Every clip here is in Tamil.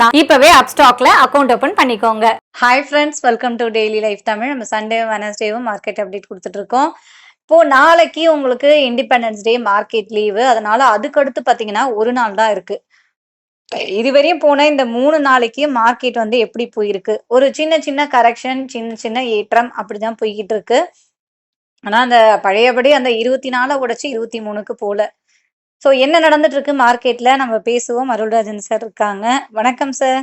மட்டும்தான் இப்பவே அப்ஸ்டாக்ல அக்கௌண்ட் ஓபன் பண்ணிக்கோங்க. Hi friends welcome to daily life Tamil நம்ம சண்டே வெனஸ்டேவும் மார்க்கெட் அப்டேட் கொடுத்துட்டு இருக்கோம். இப்போ நாளைக்கு உங்களுக்கு இண்டிபெண்டன்ஸ் டே மார்க்கெட் லீவு அதனால அதுக்கடுத்து பாத்தீங்கன்னா ஒரு நாள் தான் இருக்கு. இதுவரையும் போன இந்த மூணு நாளைக்கு மார்க்கெட் வந்து எப்படி போயிருக்கு? ஒரு சின்ன சின்ன கரெக்ஷன் சின்ன சின்ன ஏற்றம் அப்படிதான் போய்கிட்டு இருக்கு. ஆனா அந்த பழையபடி அந்த இருபத்தி நாலை உடைச்சு இருபத்தி மூணுக்கு போல. ஸோ என்ன நடந்துட்டு இருக்கு மார்க்கெட்ல நம்ம பேசுவோம். அருள்ராஜன் சார் இருக்காங்க. வணக்கம் சார்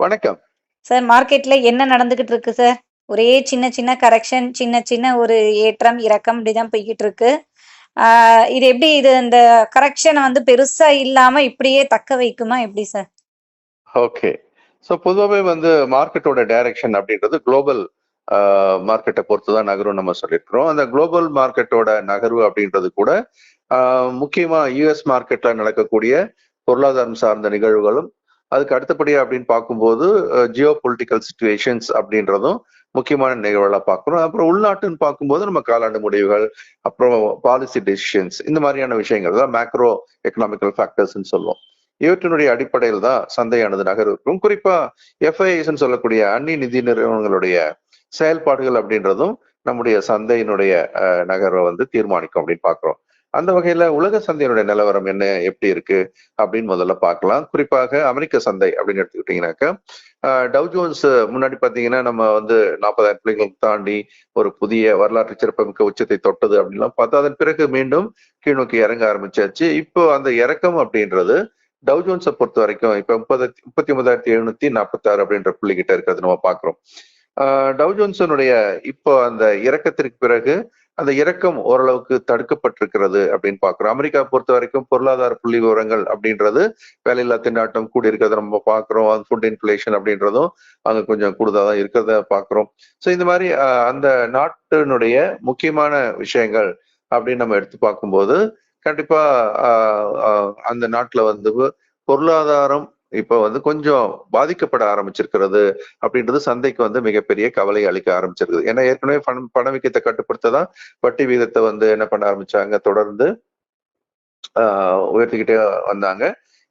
வணக்கம். சார் மார்க்கெட்ல என்ன நடந்துகிட்டு இருக்கு சார் ஒரே சின்ன சின்ன கரெக்ஷன் சின்ன சின்ன ஒரு ஏற்றம் இறக்கம் இப்படிதான் போய்கிட்டு இருக்கு இது எப்படி இது இந்த கரெக்ஷனை வந்து பெருசா இல்லாம இப்படியே தக்க வைக்குமா? எப்படி சார் ஓகே ஸோ பொதுவாகவே வந்து மார்க்கெட்டோட டைரக்ஷன் அப்படின்றது குளோபல் மார்க்கெட்டை பொறுத்து தான் நகரும் நம்ம சொல்லியிருக்கிறோம். அந்த குளோபல் மார்க்கெட்டோட நகர்வு அப்படின்றது கூட முக்கியமா யூஎஸ் மார்க்கெட்ல நடக்கக்கூடிய பொருளாதாரம் சார்ந்த நிகழ்வுகளும் அதுக்கு அடுத்தபடியா அப்படின்னு பார்க்கும்போது ஜியோ பொலிட்டிக்கல் சுச்சுவேஷன்ஸ் அப்படின்றதும் முக்கியமான நிகழ்வுகளாக பார்க்குறோம் அப்புறம் உள்நாட்டுன்னு பார்க்கும்போது நம்ம காலாண்டு முடிவுகள் அப்புறம் பாலிசி டெசிஷன்ஸ் இந்த மாதிரியான விஷயங்கள் தான் மேக்ரோ எக்கனாமிக்கல் ஃபேக்டர்ஸ்ன்னு சொல்லுவோம். இவற்றினுடைய அடிப்படையில் தான் சந்தையானது நகர்வுக்கும் குறிப்பா எஃப்ஐஎஸ் சொல்லக்கூடிய அந்நிய நிதி நிறுவனங்களுடைய செயல்பாடுகள் அப்படின்றதும் நம்முடைய சந்தையினுடைய நகர்வை வந்து தீர்மானிக்கும் அப்படின்னு பார்க்குறோம். அந்த வகையில உலக சந்தையினுடைய நிலவரம் என்ன எப்படி இருக்கு அப்படின்னு முதல்ல பார்க்கலாம். குறிப்பாக அமெரிக்க சந்தை அப்படின்னு எடுத்துக்கிட்டீங்கன்னாக்கா டவ் ஜோன்ஸ் முன்னாடி பாத்தீங்கன்னா நம்ம வந்து நாற்பதாயிரம் பிள்ளைகள் தாண்டி ஒரு புதிய வரலாற்று சிறப்புமிக்க உச்சத்தை தொட்டது அப்படின்லாம் பார்த்தா அதன் பிறகு மீண்டும் கீழ்நோக்கி இறங்க ஆரம்பிச்சாச்சு. இப்போ அந்த இறக்கம் அப்படின்றது டவ் ஜோன்ஸை பொறுத்த வரைக்கும் இப்போ முப்பது முப்பத்தி ஒன்பதாயிரத்தி எழுநூத்தி நாற்பத்தி ஆறு அப்படின்ற புள்ளிகிட்ட இருக்கிறது நம்ம பார்க்குறோம். ஆஹ் டவ் ஜோன்ஸனுடைய இப்போ அந்த இறக்கத்திற்கு பிறகு அந்த இறக்கம் ஓரளவுக்கு தடுக்கப்பட்டிருக்கிறது அப்படின்னு பாக்குறோம் அமெரிக்கா பொறுத்த வரைக்கும் பொருளாதார புள்ளி விவரங்கள் அப்படின்றது வேலையில்லா திண்டாட்டம் கூடி இருக்கிறத நம்ம பாக்குறோம் ஃபுட் இன்ஃபிளேஷன் அப்படின்றதும் அங்க கொஞ்சம் கூடுதலாக தான் இருக்கிறத பாக்குறோம் ஸோ இந்த மாதிரி அந்த நாட்டினுடைய முக்கியமான விஷயங்கள் அப்படின்னு நம்ம எடுத்து பார்க்கும்போது கண்டிப்பா அந்த நாட்டுல வந்து பொருளாதாரம் இப்போ வந்து கொஞ்சம் பாதிக்கப்பட ஆரம்பிச்சிருக்கிறது அப்படின்றது சந்தைக்கு வந்து மிகப்பெரிய கவலை அளிக்க ஆரம்பிச்சிருக்குது. ஏன்னா ஏற்கனவே பணம் பணவீக்கத்தை கட்டுப்படுத்ததான் வட்டி வீதத்தை வந்து என்ன பண்ண ஆரம்பிச்சாங்க? தொடர்ந்து ஆஹ் உயர்த்திக்கிட்டே வந்தாங்க.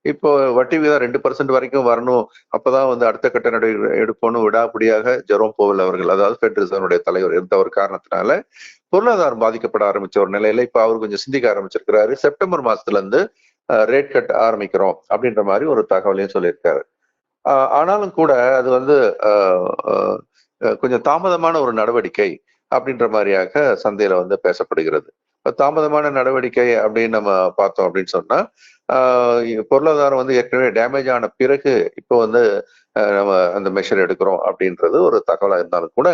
இப்போ வட்டி வீதம் ரெண்டு பர்சன்ட் வரைக்கும் வரணும். அப்பதான் வந்து அடுத்த கட்ட நடவடிக்கை எடுப்போம்னு விடாபடியாக ஜெரோம் போவல் அவர்கள். அதாவது ஃபெட் ரிசர்வனுடைய தலைவர் இருந்த ஒரு காரணத்தினால பொருளாதாரம் பாதிக்கப்பட ஆரம்பிச்ச ஒரு நிலையில இப்ப அவர் கொஞ்சம் சிந்திக்க ஆரம்பிச்சிருக்கிறாரு. செப்டம்பர் மாசத்துல இருந்து ரேட் கட் ஆரம்பிக்கிறோம் அப்படின்ற மாதிரி ஒரு தகவலையும் சொல்லியிருக்காரு. ஆனாலும் கூட அது வந்து கொஞ்சம் தாமதமான ஒரு நடவடிக்கை அப்படின்ற மாதிரியாக சந்தையில வந்து பேசப்படுகிறது. தாமதமான நடவடிக்கை அப்படின்னு நம்ம பார்த்தோம் அப்படின்னு சொன்னா பொருளாதாரம் வந்து ஏற்கனவே டேமேஜ் ஆன பிறகு இப்போ வந்து நம்ம அந்த மெஷர் எடுக்கிறோம் அப்படின்றது ஒரு தகவலாக இருந்தாலும் கூட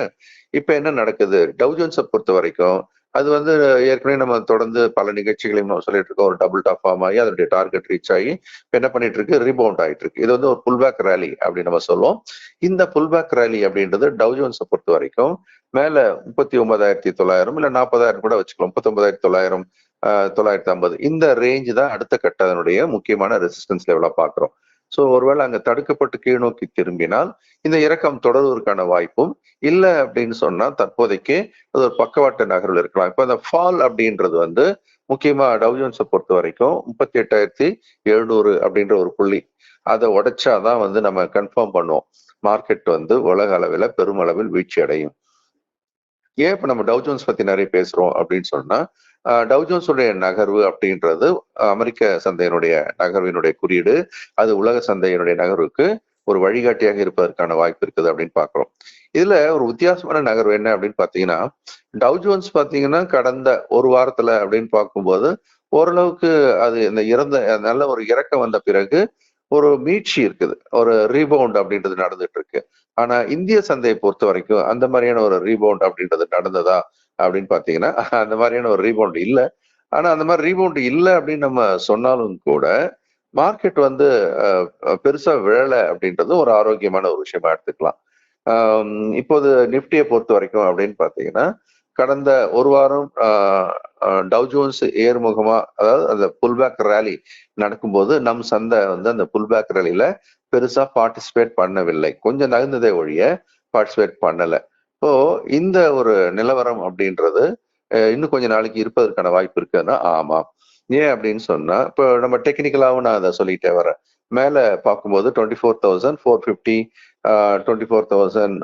இப்போ என்ன நடக்குது? டவுஜன்ஸை பொறுத்த வரைக்கும் அது வந்து ஏற்கனவே நம்ம தொடர்ந்து பல நிகழ்ச்சிகளையும் நம்ம சொல்லிட்டு இருக்கோம். ஒரு டபுள் டாப் ஃபார்ம் ஆகி அதனுடைய டார்கெட் ரீச் ஆகி என்ன பண்ணிட்டு இருக்கு? ரீபவுண்ட் ஆகிட்டு இருக்கு. இது வந்து ஒரு புல்பேக் ரேலி அப்படின்னு நம்ம சொல்லுவோம். இந்த புல்பேக் ரேலி அப்படின்றது டவுஜோன்ஸை பொறுத்த வரைக்கும் மேல முப்பத்தி ஒன்பதாயிரத்தி தொள்ளாயிரம் இல்ல நாற்பதாயிரம் கூட வச்சுக்கலாம். முப்பத்தி ஒன்பதாயிரத்தி தொள்ளாயிரம் தொள்ளாயிரத்தி ஐம்பது. இந்த ரேஞ்ச் தான் அடுத்த கட்ட அதனுடைய முக்கியமான ரெசிஸ்டன்ஸ் லெவலா பாக்குறோம் ஸோ ஒருவேளை அங்க தடுக்கப்பட்டு கீழ்நோக்கி திரும்பினால் இந்த இறக்கம் தொடர்வதற்கான வாய்ப்பும் இல்லை அப்படின்னு சொன்னா தற்போதைக்கு அது ஒரு பக்கவாட்டு நகர்வில் இருக்கலாம். இப்போ அந்த ஃபால் அப்படின்றது வந்து முக்கியமா டவுஜன்ஸை பொறுத்த வரைக்கும் முப்பத்தி எட்டாயிரத்தி எழுநூறு அப்படின்ற ஒரு புள்ளி. அதை உடைச்சாதான் வந்து நம்ம கன்ஃபார்ம் பண்ணுவோம். மார்க்கெட் வந்து உலக அளவில் பெருமளவில் வீழ்ச்சி அடையும் ஏன் இப்போ நம்ம டவுஜோன்ஸ் பத்தி நிறைய பேசுறோம் அப்படின்னு சொன்னா டவுஜோன்ஸுடைய நகர்வு அப்படின்றது அமெரிக்க சந்தையினுடைய நகர்வினுடைய குறியீடு. அது உலக சந்தையினுடைய நகர்வுக்கு ஒரு வழிகாட்டியாக இருப்பதற்கான வாய்ப்பு இருக்குது அப்படின்னு பாக்குறோம் இதுல ஒரு வித்தியாசமான நகர்வு என்ன அப்படின்னு பாத்தீங்கன்னா டவுஜோன்ஸ் பாத்தீங்கன்னா கடந்த ஒரு வாரத்துல அப்படின்னு பார்க்கும்போது ஓரளவுக்கு அது இந்த இறந்த நல்ல ஒரு இறக்கம் வந்த பிறகு ஒரு மீட்சி இருக்குது. ஒரு ரீபவுண்ட் அப்படின்றது நடந்துட்டு இருக்கு. ஆனா இந்திய சந்தையை பொறுத்த வரைக்கும் அந்த மாதிரியான ஒரு ரீபவுண்ட் அப்படின்றது நடந்ததா அப்படின்னு பார்த்தீங்கன்னா அந்த மாதிரியான ஒரு ரீபவுண்ட் இல்லை. ஆனால் அந்த மாதிரி ரீபவுண்ட் இல்லை அப்படின்னு நம்ம சொன்னாலும் கூட மார்க்கெட் வந்து பெருசாக விழலை அப்படின்றது ஒரு ஆரோக்கியமான ஒரு விஷயமா எடுத்துக்கலாம். இப்போது நிஃப்டியை பொறுத்த வரைக்கும் அப்படின்னு பார்த்தீங்கன்னா கடந்த ஒரு வாரம் டவுஜோன்ஸ் ஏர்முகமா அதாவது அந்த புல்பேக் ரேலி நடக்கும்போது நம் சந்தை வந்து அந்த புல்பேக் ரேலியில பெருசா பார்ட்டிசிபேட் பண்ணவில்லை. கொஞ்சம் நகர்ந்ததே ஒழிய பார்ட்டிசிபேட் பண்ணலை. இப்போ இந்த ஒரு நிலவரம் அப்படின்றது இன்னும் கொஞ்ச நாளைக்கு இருப்பதற்கான வாய்ப்பு இருக்குன்னா ஆமா. ஏன் அப்படின்னு சொன்னா இப்போ நம்ம டெக்னிக்கலாவும் நான் அதை சொல்லிட்டே வரேன். மேல பார்க்கும்போது twenty four thousand four fifty twenty four thousand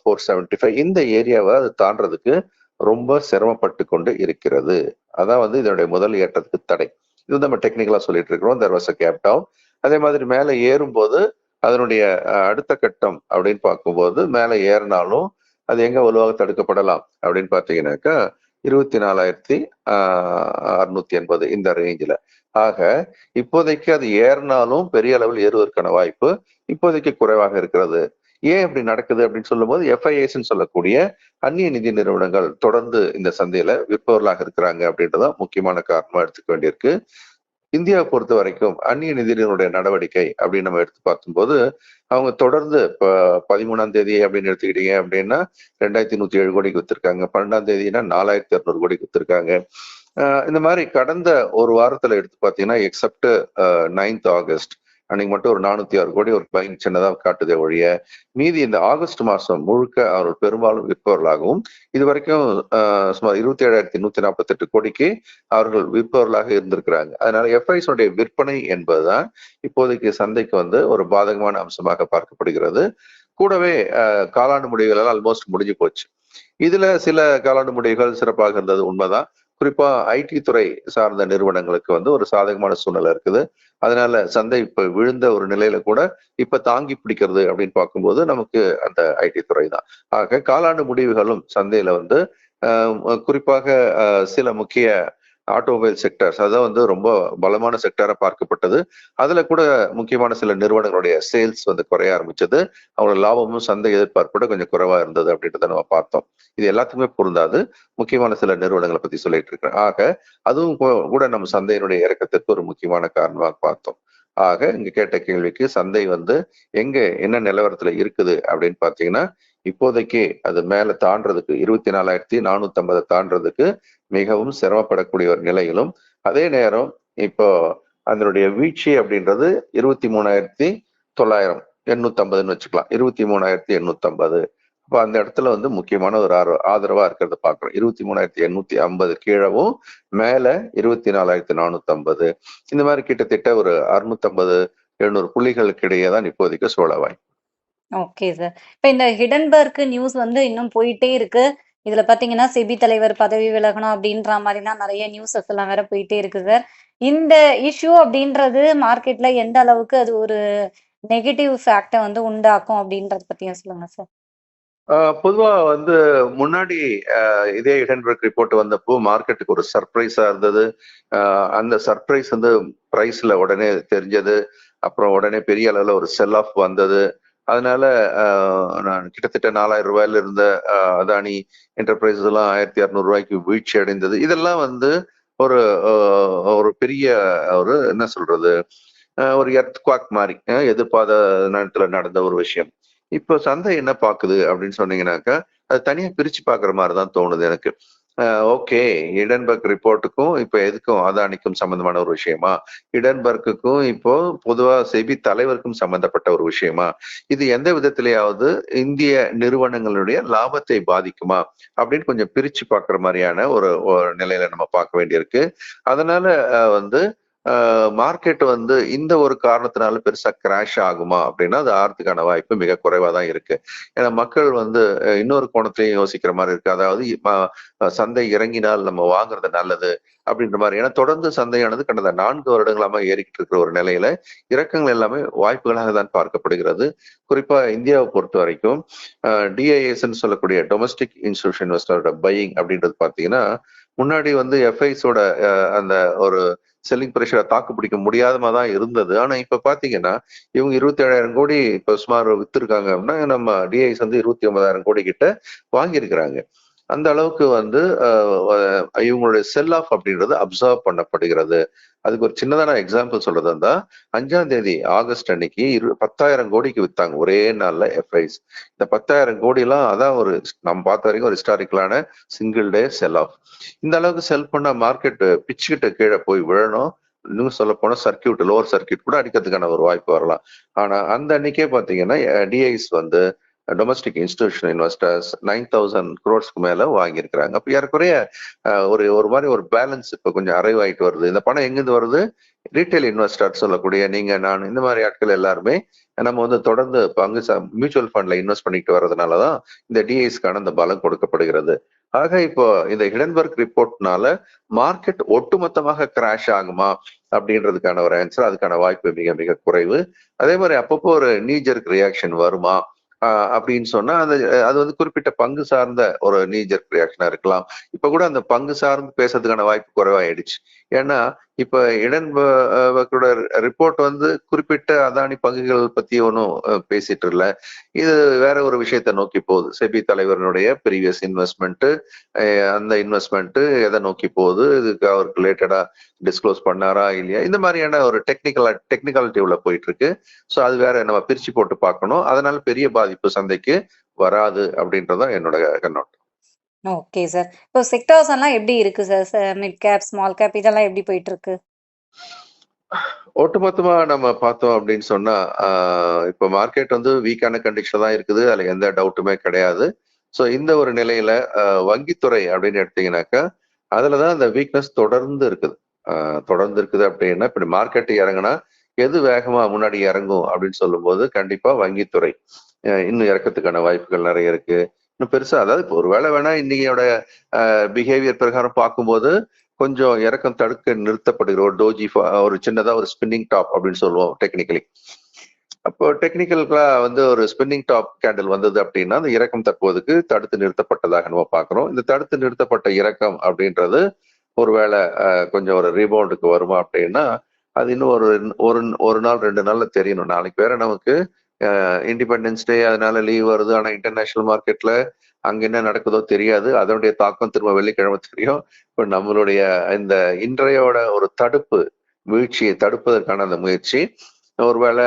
four seventy five இந்த ஏரியாவை அது தாண்டறதுக்கு ரொம்ப சிரமப்பட்டு கொண்டு இருக்கிறது. அதான் வந்து இதனுடைய முதல் ஏற்றத்துக்கு தடை. இது நம்ம டெக்னிக்கலா சொல்லிட்டு இருக்கிறோம். There was a gap down அதே மாதிரி மேலே ஏறும்போது அதனுடைய அடுத்த கட்டம் அப்படின்னு பார்க்கும்போது மேலே ஏறினாலும் அது எங்க வலுவாக தடுக்கப்படலாம் அப்படின்னு பார்த்தீங்கன்னாக்கா இருபத்தி நாலாயிரத்தி அறுநூத்தி எண்பது இந்த ரேஞ்சில் ஆக இப்போதைக்கு அது ஏறினாலும் பெரிய அளவில் ஏறுவதற்கான வாய்ப்பு இப்போதைக்கு குறைவாக இருக்கிறது. ஏன் இப்படி நடக்குது அப்படின்னு சொல்லும்போது எஃப்ஐஎஸ்ன்னு சொல்லக்கூடிய அந்நிய நிதி நிறுவனங்கள் தொடர்ந்து இந்த சந்தையில விற்பவர்களாக இருக்கிறாங்க அப்படின்றதான் முக்கியமான காரணமா எடுத்துக்க வேண்டியிருக்கு. இந்தியாவை பொறுத்த வரைக்கும் அந்நிய நிதியினுடைய நடவடிக்கை அப்படின்னு நம்ம எடுத்து பார்க்கும்போது அவங்க தொடர்ந்து இப்போ பதிமூணாம் தேதி அப்படின்னு எடுத்துக்கிட்டீங்க அப்படின்னா ரெண்டாயிரத்தி நூத்தி ஏழு கோடிக்கு வித்திருக்காங்க. பன்னெண்டாம் தேதினா நாலாயிரத்தி இரநூறு கோடிக்கு வித்திருக்காங்க. இந்த மாதிரி கடந்த ஒரு வாரத்துல எடுத்து பார்த்தீங்கன்னா எக்ஸப்ட் நைன்த் ஆகஸ்ட் அன்னைக்கு மட்டும் ஒரு நானூத்தி ஆறு கோடி ஒரு பையன் சின்னதாக காட்டுதே ஒழிய மீதி இந்த ஆகஸ்ட் மாசம் முழுக்க அவர்கள் பெரும்பாலும் விற்பவர்களாகவும் இது வரைக்கும் சுமார் இருபத்தி ஏழாயிரத்தி நூத்தி நாற்பத்தி எட்டு கோடிக்கு அவர்கள் விற்பவர்களாக இருந்திருக்கிறாங்க. அதனால எஃப்ஐஸ் உடைய விற்பனை என்பதுதான் இப்போதைக்கு சந்தைக்கு வந்து ஒரு பாதகமான அம்சமாக பார்க்கப்படுகிறது. கூடவே காலாண்டு முடிவுகள் எல்லாம் ஆல்மோஸ்ட் முடிஞ்சு போச்சு. இதுல சில காலாண்டு முடிவுகள் சிறப்பாக இருந்தது உண்மைதான். குறிப்பா ஐடி துறை சார்ந்த நிறுவனங்களுக்கு வந்து ஒரு சாதகமான சூழ்நிலை இருக்குது. அதனால சந்தை இப்ப விழுந்த ஒரு நிலையில கூட இப்ப தாங்கி பிடிக்கிறது அப்படின்னு பார்க்கும்போது நமக்கு அந்த ஐடி துறை தான். ஆக காலாண்டு முடிவுகளும் சந்தையில வந்து குறிப்பாக சில முக்கிய ஆட்டோமொபைல் செக்டர்ஸ் அதான் வந்து ரொம்ப பலமான செக்டரா பார்க்கப்பட்டது. அதுல கூட முக்கியமான சில நிறுவனங்களுடைய சேல்ஸ் வந்து குறைய ஆரம்பிச்சது. அவங்களோட லாபமும் சந்தை எதிர்பார்ப்போட கொஞ்சம் குறைவா இருந்தது அப்படின்றத நம்ம பார்த்தோம். இது எல்லாத்துக்குமே பொருந்தாது. முக்கியமான சில நிறுவனங்களை பத்தி சொல்லிட்டு இருக்கிறேன். ஆக அதுவும் கூ- கூட நம்ம சந்தையினுடைய இறக்கத்திற்கு ஒரு முக்கியமான காரணமாக பார்த்தோம். ஆக இங்க கேட்ட கேள்விக்கு சந்தை வந்து எங்க என்ன நிலவரத்துல இருக்குது அப்படின்னு பாத்தீங்கன்னா இப்போதைக்கு அது மேல தாண்டறதுக்கு இருபத்தி நாலாயிரத்தி நானூத்தி ஐம்பதை தாண்டறதுக்கு மிகவும் சிரமப்படக்கூடிய ஒரு நிலையிலும் அதே நேரம் இப்போ அதனுடைய வீழ்ச்சி அப்படின்றது இருபத்தி மூணாயிரத்தி தொள்ளாயிரம் எண்ணூத்தி ஐம்பதுன்னு வச்சுக்கலாம். இருபத்தி மூணாயிரத்தி எண்ணூத்தி ஐம்பது அப்போ அந்த இடத்துல வந்து முக்கியமான ஒரு ஆர்வ- ஆதரவா இருக்கிறத பாக்குறோம் இருபத்தி மூணாயிரத்தி எண்ணூத்தி ஐம்பது கீழவும் மேல இருபத்தி நாலாயிரத்தி நானூத்தி ஐம்பது இந்த மாதிரி கிட்டத்தட்ட ஒரு அறுநூத்தி ஐம்பது எழுநூறு புள்ளிகளுக்கிடையே தான் இப்போதைக்கு சோழவாய் ஓகே சார் இப்ப இந்த ஹிடன்பர்க் நியூஸ் வந்து இன்னும் போயிட்டே இருக்கு. இதுல பாத்தீங்கன்னா செபி தலைவர் பதவி விலகணும் அப்படின்ற மாதிரிலாம் நிறைய நியூஸஸ் எல்லாம் வேற போயிட்டே இருக்கு சார் இந்த இஷ்யூ அப்படின்றது மார்க்கெட்ல எந்த அளவுக்கு அது ஒரு நெகட்டிவ் ஃபேக்டை வந்து உண்டாக்கும் அப்படின்றத பத்தியும் சொல்லுங்க சார் பொதுவா வந்து முன்னாடி இதே ஹிடன்பர்க் ரிப்போர்ட் வந்தப்போ மார்க்கெட்டுக்கு ஒரு சர்ப்ரைஸா இருந்தது. அந்த சர்ப்ரைஸ் வந்து பிரைஸ்ல உடனே தெரிஞ்சது. அப்புறம் உடனே பெரிய அளவுல ஒரு செல் ஆஃப் வந்தது. அதனால ஆஹ் நான் கிட்டத்தட்ட நாலாயிரம் ரூபாயில இருந்த அதானி என்டர்பிரைசஸ் எல்லாம் ஆயிரத்தி இரநூறு ரூபாய்க்கு வீழ்ச்சி அடைந்தது. இதெல்லாம் வந்து ஒரு ஒரு பெரிய ஒரு என்ன சொல்றது ஆஹ் ஒரு எர்த் குவாக் மாதிரி எதிர்பார்த்த நேரத்துல நடந்த ஒரு விஷயம். இப்போ சந்தை என்ன பாக்குது அப்படின்னு சொன்னீங்கன்னாக்கா அது தனியா பிரிச்சு பாக்குற மாதிரி தான் தோணுது எனக்கு. ஓகே. இடன்பர்க் ரிப்போர்ட்டுக்கும் இப்போ எதுக்கும் அதானிக்கும் சம்பந்தமான ஒரு விஷயமா? இடன்பர்க்குக்கும் இப்போ பொதுவா செபி தலைவருக்கும் சம்பந்தப்பட்ட ஒரு விஷயமா? இது எந்த விதத்திலேயாவது இந்திய நிறுவனங்களுடைய லாபத்தை பாதிக்குமா? அப்படின்னு கொஞ்சம் பிரிச்சு பார்க்குற மாதிரியான ஒரு நிலையில நம்ம பார்க்க வேண்டியிருக்கு. அதனால வந்து மார்க்கெட் வந்து இந்த ஒரு காரணத்தினால பெருசா கிராஷ் ஆகுமா அப்படின்னா அது ஆறதுக்கான வாய்ப்பு மிக குறைவா தான் இருக்கு. ஏன்னா மக்கள் வந்து இன்னொரு கோணத்திலையும் யோசிக்கிற மாதிரி இருக்கு. அதாவது சந்தை இறங்கினால் நம்ம வாங்குறது நல்லது அப்படின்ற மாதிரி. ஏன்னா தொடர்ந்து சந்தையானது கடந்த நான்கு வருடங்களாம ஏறிக்கிட்டு இருக்கிற ஒரு நிலையில இறக்கங்கள் எல்லாமே வாய்ப்புகளாக தான் பார்க்கப்படுகிறது. குறிப்பா இந்தியாவை பொறுத்த வரைக்கும் டிஐஎஸ்ன்னு சொல்லக்கூடிய டொமஸ்டிக் இன்ஸ்டியூஷன் இன்வெஸ்டரோட பையிங் அப்படின்றது பாத்தீங்கன்னா முன்னாடி வந்து எஃப்ஐஸோட அந்த ஒரு செல்லிங் ப்ரெஷரை தாக்கு பிடிக்க முடியாதமா தான் இருந்தது. ஆனா இப்ப பாத்தீங்கன்னா இவங்க இருபத்தி ஏழாயிரம் கோடி இப்ப சுமார் வித்திருக்காங்க அப்படின்னா நம்ம டிஐஸ் வந்து இருபத்தி ஒன்பதாயிரம் கோடி கிட்ட வாங்கியிருக்கிறாங்க. அந்த அளவுக்கு வந்து இவங்களுடைய செல் ஆஃப் அப்படின்றது அப்சர்வ் பண்ணப்படுகிறது. அதுக்கு ஒரு சின்னதான எக்ஸாம்பிள் சொல்றது இருந்தா அஞ்சாம் தேதி ஆகஸ்ட் அன்னைக்கு இரு பத்தாயிரம் கோடிக்கு வித்தாங்க ஒரே நாள்ல எஃப்ஐஸ் இந்த பத்தாயிரம் கோடி எல்லாம் அதான் ஒரு நம்ம பார்த்த வரைக்கும் ஒரு ஹிஸ்டாரிக்கலான சிங்கிள் டே செல் ஆஃப் இந்த அளவுக்கு செல் பண்ண மார்க்கெட் பிச்சுக்கிட்ட கீழே போய் விழணும். இன்னும் சொல்ல போனா சர்க்கியூட் லோவர் சர்க்கியூட் கூட அடிக்கிறதுக்கான ஒரு வாய்ப்பு வரலாம். ஆனா அந்த அன்னைக்கே பாத்தீங்கன்னா டிஐஸ் வந்து domestic institution investors nine thousand குரோட்ஸ்க்கு மேல வாங்கியிருக்கிறாங்க. அப்ப ஏறக்குறைய ஒரு ஒரு மாதிரி ஒரு பேலன்ஸ் இப்ப கொஞ்சம் அரைவ் ஆயிட்டு வருது. இந்த பணம் எங்கிருந்து வருது? ரீட்டைல் இன்வெஸ்டர் சொல்லக்கூடிய நீங்க நான் இந்த மாதிரி ஆட்கள் எல்லாருமே நம்ம வந்து தொடர்ந்து பங்கு மியூச்சுவல் ஃபண்ட்ல இன்வெஸ்ட் பண்ணிட்டு வர்றதுனாலதான் இந்த டிஐஸ்க்கான இந்த பலம் கொடுக்கப்படுகிறது. ஆக இப்போ இந்த ஹிடன்பர்க் ரிப்போர்ட்னால மார்க்கெட் ஒட்டுமொத்தமாக கிராஷ் ஆகுமா அப்படின்றதுக்கான ஒரு ஆன்சர் அதுக்கான வாய்ப்பு மிக மிக குறைவு. அதே மாதிரி அப்பப்போ ஒரு நீஜருக்கு ரியாக்ஷன் வருமா? அப்படின்னு சொன்னா அது அது வந்து குறிப்பிட்ட பங்கு சார்ந்த ஒரு நீஜர் ரியாக்ஷனா இருக்கலாம். இப்ப கூட அந்த பங்கு சார்ந்து பேசுறதுக்கான வாய்ப்பு குறைவாயிடுச்சு. ஏன்னா இப்ப இடன்போட ரிப்போர்ட் வந்து குறிப்பிட்ட அதானி பங்குகள் பத்தி ஒன்றும் பேசிட்டு இல்ல. இது வேற ஒரு விஷயத்தை நோக்கி போகுது. செபி தலைவரனுடைய ப்ரீவியஸ் இன்வெஸ்ட்மெண்ட் அந்த இன்வெஸ்ட்மெண்ட் எதை நோக்கி போகுது? இதுக்கு அவருக்கு ரிலேட்டடா டிஸ்க்ளோஸ் பண்ணாரா இல்லையா? இந்த மாதிரியான ஒரு டெக்னிக்கல் டெக்னிக்காலிட்டி உள்ள போயிட்டு இருக்கு ஸோ அது வேற நம்ம பிரிச்சு போட்டு பார்க்கணும். அதனால பெரிய பாதிப்பு சந்தைக்கு வராது அப்படின்றதான் என்னோட கண்ணோட்டம். ஓகே சார் இப்போ செக்டார்ஸ் எல்லாம் எப்படி இருக்கு sir mid cap small cap இதெல்லாம் எப்படி போயிட்டு இருக்கு? ஒட்டுமொத்தமா நம்ம பார்த்தோம் அப்படின்னு சொன்னா ஆஹ் இப்ப மார்க்கெட் வந்து வீக்கான கண்டிஷன் தான் இருக்குது. அதுல எந்த டவுட்டுமே கிடையாது. ஸோ இந்த ஒரு நிலையில வங்கித்துறை அப்படின்னு எடுத்தீங்கன்னாக்கா அதுலதான் அந்த வீக்னஸ் தொடர்ந்து இருக்குது. ஆஹ் தொடர்ந்து இருக்குது அப்படின்னா இப்படி மார்க்கெட் இறங்குனா எது வேகமா முன்னாடி இறங்கும் அப்படின்னு சொல்லும்போது கண்டிப்பா வங்கித்துறை ஆஹ் இன்னும் இறக்கத்துக்கான வாய்ப்புகள் நிறைய இருக்கு. இன்னும் பெருசா அதாவது இப்போ ஒருவேளை வேணா இன்னையோட பிஹேவியர் பிரகாரம் பார்க்கும்போது கொஞ்சம் இறக்கம் தடுக்க நிறுத்தப்படுகிற ஒரு டோஜி ஃபா- ஒரு சின்னதா ஒரு ஸ்பின்னிங் டாப் அப்படின்னு சொல்லுவோம் டெக்னிக்கலி அப்போ டெக்னிக்கலுக்கா வந்து ஒரு ஸ்பின்னிங் டாப் கேண்டில் வந்தது அப்படின்னா அந்த இறக்கம் தற்போதுக்கு தடுத்து நிறுத்தப்பட்டதாக நம்ம பார்க்குறோம். இந்த தடுத்து நிறுத்தப்பட்ட இறக்கம் அப்படின்றது ஒருவேளை கொஞ்சம் ஒரு ரீபவுண்டுக்கு வருமா அப்படின்னா அது இன்னும் ஒரு ஒரு ஒரு நாள் ரெண்டு நாள்ல தெரியணும். நாளைக்கு வேற நமக்கு இண்டிபெண்டன்ஸ் டே அதனால லீவ் வருது. ஆனா இன்டர்நேஷனல் மார்க்கெட்ல அங்க என்ன நடக்குதோ தெரியாது. அதனுடைய தாக்கம் திரும்ப வெள்ளிக்கிழமை தெரியும். இப்போ நம்மளுடைய இந்த இன்றையோட ஒரு தடுப்பு வீழ்ச்சியை தடுப்பதற்கான அந்த முயற்சி. ஒருவேளை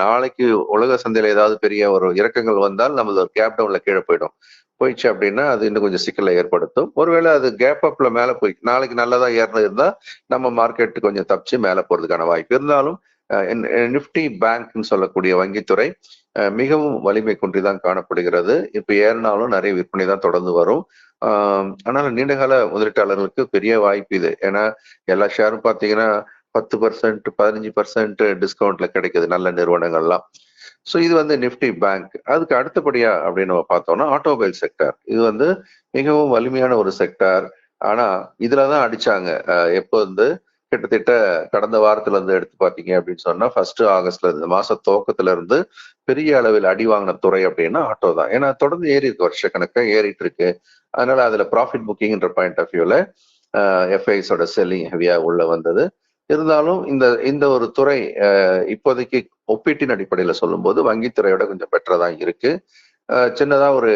நாளைக்கு உலக சந்தையில ஏதாவது பெரிய ஒரு இறக்கங்கள் வந்தால் நம்மளது ஒரு கேப் டவுன்ல கீழே போயிடும். போயிடுச்சு அப்படின்னா அது இன்னும் கொஞ்சம் சிக்கலை ஏற்படுத்தும். ஒருவேளை அது கேப் அப்ல மேல போய் நாளைக்கு நல்லதா ஏறினது இருந்தா நம்ம மார்க்கெட் கொஞ்சம் தப்பிச்சு மேல போறதுக்கான வாய்ப்பு இருந்தாலும் நிப்டி பேங்க்னு சொல்லக்கூடிய வங்கித்துறை மிகவும் வலிமை குன்றிதான் காணப்படுகிறது. இப்போ ஏறினாலும் நிறைய விற்பனை தான் தொடர்ந்து வரும். ஆஹ் ஆனால் நீண்டகால முதலீட்டாளர்களுக்கு பெரிய வாய்ப்பு இது. ஏன்னா எல்லா ஷேரும் பார்த்தீங்கன்னா பத்து பர்சன்ட் பதினஞ்சு பர்சன்ட் டிஸ்கவுண்ட்ல கிடைக்குது நல்ல நிறுவனங்கள்லாம். ஸோ இது வந்து நிஃப்டி பேங்க். அதுக்கு அடுத்தபடியா அப்படின்னு நம்ம பார்த்தோம்னா ஆட்டோமொபைல் செக்டார் இது வந்து மிகவும் வலிமையான ஒரு செக்டார் ஆனா இதுலதான் அடிச்சாங்க. எப்போ வந்து கிட்டத்தட்ட கடந்த வாரத்துல இருந்து எடுத்து பாத்தீங்க அப்படின்னு சொன்னா ஃபர்ஸ்ட் ஆகஸ்ட்ல இருந்து மாச துவக்கத்துல இருந்து பெரிய அளவில் அடி வாங்கின துறை அப்படின்னா ஆட்டோ தான். ஏன்னா தொடர்ந்து ஏறி இருக்கு வருஷக்கணக்கா ஏறிட்டு இருக்கு. அதனால அதுல ப்ராஃபிட் புக்கிங்ன்ற பாயிண்ட் ஆஃப் வியூல எஃப்ஐஸோட செல்லிங் ஹெவியா உள்ள வந்தது. இருந்தாலும் இந்த இந்த ஒரு துறை இப்போதைக்கு ஒப்பீட்டின் அடிப்படையில சொல்லும்போது வங்கித்துறையோட கொஞ்சம் பெட்டரா தான் இருக்கு. சின்னதா ஒரு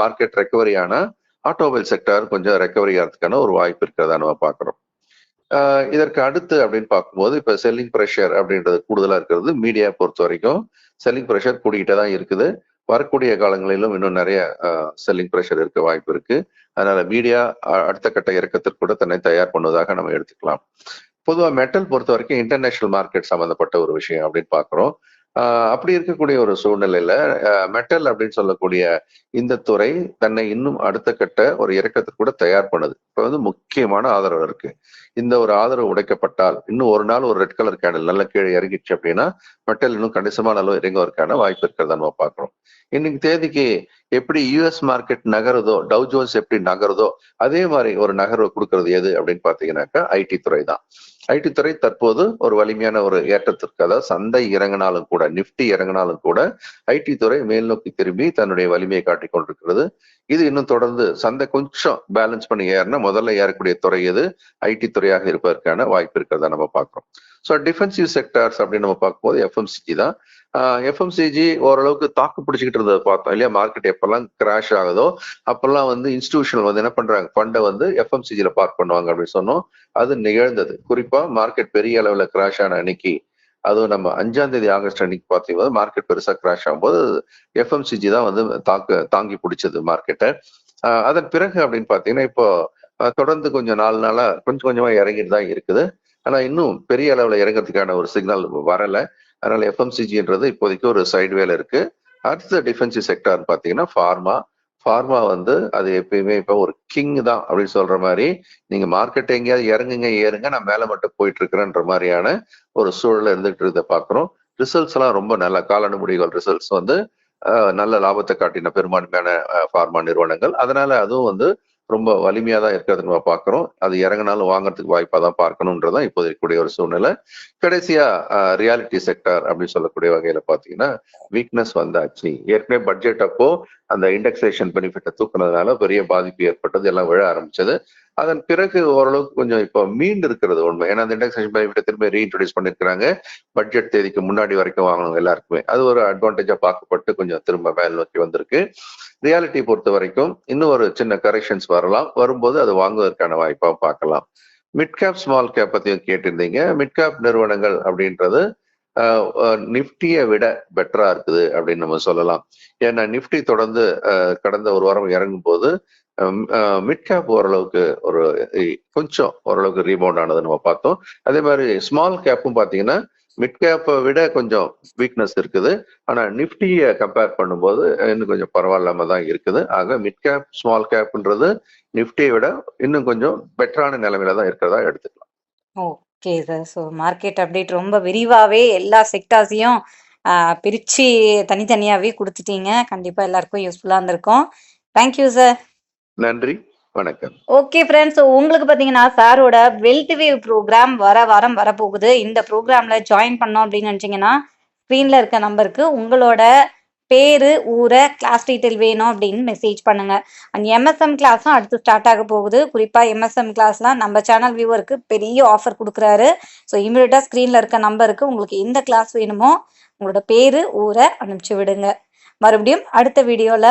மார்க்கெட் ரெக்கவரி ஆனா ஆட்டோமொபைல் செக்டார் கொஞ்சம் ரெக்கவரி ஆகிறதுக்கான ஒரு வாய்ப்பு இருக்கிறதா நம்ம பாக்குறோம் இதற்கு அடுத்து அப்படின்னு பார்க்கும்போது இப்ப செல்லிங் ப்ரெஷர் அப்படின்றது கூடுதலா இருக்கிறது மீடியா பொறுத்த வரைக்கும். செல்லிங் ப்ரெஷர் கூடிக்கிட்டே தான் இருக்குது. வரக்கூடிய காலங்களிலும் இன்னும் நிறைய செல்லிங் ப்ரெஷர் இருக்க வாய்ப்பு இருக்கு. அதனால மீடியா அடுத்த கட்ட இறக்கத்திற்கு கூட தன்னை தயார் பண்ணுவதாக நம்ம எடுத்துக்கலாம். பொதுவா மெட்டல் பொறுத்த வரைக்கும் இன்டர்நேஷனல் மார்க்கெட் சம்பந்தப்பட்ட ஒரு விஷயம் அப்படின்னு பாக்குறோம் அப்படி இருக்கக்கூடிய ஒரு சூழ்நிலையில மெட்டல் அப்படின்னு சொல்லக்கூடிய இந்த துறை தன்னை இன்னும் அடுத்த கட்ட ஒரு இறக்கத்துக்கு கூட தயார் பண்ணுது. இப்ப வந்து முக்கியமான ஆதரவு இருக்கு. இந்த ஒரு ஆதரவு உடைக்கப்பட்டால் இன்னும் ஒரு நாள் ஒரு ரெட் கலர் கேண்டில் நல்ல கீழே இறங்கிச்சு அப்படின்னா மெட்டல் இன்னும் கணிசமான அளவு இறங்குவதற்கான வாய்ப்பு இருக்கிறதா நம்ம பார்க்கிறோம். இன்னைக்கு தேதிக்கு எப்படி யூஎஸ் மார்க்கெட் நகருதோ டவு ஜோன்ஸ் எப்படி நகருதோ அதே மாதிரி ஒரு நகர்வு கொடுக்கறது எது அப்படின்னு பாத்தீங்கன்னாக்கா ஐடி துறை தான். ஐடி துறை தற்போது ஒரு வலிமையான ஒரு ஏற்றத்திற்கு அதாவது சந்தை இறங்கினாலும் கூட நிப்டி இறங்கினாலும் கூட ஐடி துறை மேல் நோக்கி திரும்பி தன்னுடைய வலிமையை காட்டிக் கொண்டிருக்கிறது. இது இன்னும் தொடர்ந்து சந்தை கொஞ்சம் பேலன்ஸ் பண்ணி ஏறினா முதல்ல ஏறக்கூடிய துறை எது? ஐடி துறையாக இருப்பதற்கான வாய்ப்பு இருக்கிறதா நம்ம பார்க்குறோம். ஸோ டிஃபென்சிவ் செக்டார்ஸ் அப்படின்னு நம்ம பார்க்கும்போது எஃப்எம்சிஜி தான். எஃப்எம்சிஜி ஓரளவுக்கு தாக்கு பிடிச்சிக்கிட்டு இருந்ததை பார்த்தோம் இல்லையா? மார்க்கெட் எப்பெல்லாம் கிராஷ் ஆகுதோ அப்பெல்லாம் வந்து இன்ஸ்டிடியூஷனல் வந்து என்ன பண்றாங்க? ஃபண்டை வந்து எஃப்எம்சிஜியில் பார்க் பண்ணுவாங்க அப்படின்னு சொன்னோம். அது நிகழ்ந்தது. குறிப்பா மார்க்கெட் பெரிய அளவில் கிராஷ் ஆன அன்னைக்கு அதுவும் நம்ம அஞ்சாம் தேதி ஆகஸ்ட் அன்னைக்கு பார்த்தீங்கன்னா மார்க்கெட் பெருசா கிராஷ் ஆகும்போது எஃப்எம்சிஜி தான் வந்து தாக்கு தாங்கி பிடிச்சது மார்க்கெட்டை அதன் பிறகு அப்படின்னு பார்த்தீங்கன்னா இப்போ தொடர்ந்து கொஞ்சம் நாலு நாளா கொஞ்சம் கொஞ்சமா இறங்கிட்டு தான் இருக்குது. ஆனா இன்னும் பெரிய அளவுல இறங்குறதுக்கான ஒரு சிக்னல் வரல. அதனால எஃப்எம்சிஜின்றது இப்போதைக்கு ஒரு சைட்வேல இருக்கு. அடுத்த டிஃபென்சிவ் செக்டார் பாத்தீங்கன்னா ஃபார்மா ஃபார்மா வந்து அது எப்பயுமே இப்போ ஒரு கிங் தான் அப்படின்னு சொல்ற மாதிரி நீங்க மார்க்கெட் எங்கேயாவது இறங்குங்க ஏறுங்க நான் மேல மட்டும் போயிட்டு இருக்கிறேன்ற மாதிரியான ஒரு சூழல் இருந்துட்டு இருந்த பாக்குறோம். ரிசல்ட்ஸ் எல்லாம் ரொம்ப நல்ல காலாண்டு முடிவுகள் ரிசல்ட்ஸ் வந்து நல்ல லாபத்தை காட்டின பெரும்பான்மையான ஃபார்மா நிறுவனங்கள். அதனால அதுவும் வந்து ரொம்ப வலிமையா தான் இருக்கிறது நம்ம பார்க்குறோம். அது இறங்கினாலும் வாங்குறதுக்கு வாய்ப்பாக தான் பார்க்கணுன்றதான் இப்போ இருக்கக்கூடிய ஒரு சூழ்நிலை. கடைசியா ரியாலிட்டி செக்டார் அப்படின்னு சொல்லக்கூடிய வகையில பார்த்தீங்கன்னா வீக்னஸ் வந்தாச்சு. ஏற்கனவே பட்ஜெட் அப்போ அந்த இண்டெக்ஸேஷன் பெனிஃபிட்டை தூக்குனதுனால பெரிய பாதிப்பு ஏற்பட்டது எல்லாம் விழ ஆரம்பிச்சது. அதன் பிறகு ஓரளவுக்கு கொஞ்சம் இப்போ மீண்டு இருக்கிறது உண்மை. ஏன்னா அந்த இண்டெக்ஸேஷன் பெனிஃபிட்டை திரும்ப ரீஇன்ட்ரடியூஸ் பண்ணிருக்காங்க பட்ஜெட் தேதிக்கு முன்னாடி வரைக்கும் வாங்கணும் எல்லாருக்குமே. அது ஒரு அட்வான்டேஜா பார்க்கப்பட்டு கொஞ்சம் திரும்ப மேல் நோக்கி வந்திருக்கு. ரியாலிட்டி பொறுத்த வரைக்கும் இன்னும் ஒரு சின்ன கரெக்ஷன்ஸ் வரலாம். வரும்போது அது வாங்குவதற்கான வாய்ப்பா பார்க்கலாம். மிட் கேப் ஸ்மால் கேப் பத்தியும் கேட்டிருந்தீங்க. மிட் கேப் நிறுவனங்கள் அப்படின்றது நிஃப்டியை விட பெட்டரா இருக்குது அப்படின்னு நம்ம சொல்லலாம். ஏன்னா நிஃப்டி தொடர்ந்து கடந்த ஒரு வாரம் இறங்கும் போது மிட் கேப் ஓரளவுக்கு ஒரு கொஞ்சம் ஓரளவுக்கு ரீபவுண்ட் ஆனதை நம்ம பார்த்தோம். அதே மாதிரி ஸ்மால் கேப்பும் பார்த்தீங்கன்னா மிட் கேப்பை விட கொஞ்சம் வீக்னஸ் இருக்குது. ஆனால் நிஃப்டியை கம்பேர் பண்ணும்போது இன்னும் கொஞ்சம் பரவாயில்லாம தான் இருக்குது. ஆக மிட் கேப் ஸ்மால் கேப்ன்றது நிஃப்டியை விட இன்னும் கொஞ்சம் பெட்டரான நிலைமையில தான் இருக்கிறதா எடுத்துக்கலாம். Okay sir so market update ரொம்ப விரிவாகவே எல்லா செக்டார்ஸையும் பிரித்து தனித்தனியாகவே கொடுத்துட்டீங்க. கண்டிப்பாக எல்லாருக்கும் யூஸ்ஃபுல்லாக இருந்திருக்கும். தேங்க்யூ சார் நன்றி வணக்கம். ஓகே ஃப்ரெண்ட்ஸ் உங்களுக்கு பார்த்தீங்கன்னா சாரோட வெல்த் வேவ் ப்ரோக்ராம் வர வாரம் வரப்போகுது. இந்த ப்ரோக்ராமில் ஜாயின் பண்ணோம் அப்படின்னு நினைச்சீங்கன்னா ஸ்க்ரீனில் இருக்க நம்பருக்கு உங்களோட பேரு ஊரை கிளாஸ் டீட்டெயில் வேணும் அப்படின்னு மெசேஜ் பண்ணுங்க. அண்ட் எம்எஸ்எம் கிளாஸும் அடுத்து ஸ்டார்ட் ஆக போகுது. குறிப்பாக எம்எஸ்எம் கிளாஸ்லாம் நம்ம சேனல் வியூவருக்கு பெரிய ஆஃபர் கொடுக்குறாரு. ஸோ இமீடியட்டா ஸ்க்ரீனில் இருக்க நம்பருக்கு உங்களுக்கு எந்த கிளாஸ் வேணுமோ உங்களோட பேரு ஊரை அனுப்பிச்சு விடுங்க. மறுபடியும் அடுத்த வீடியோவில்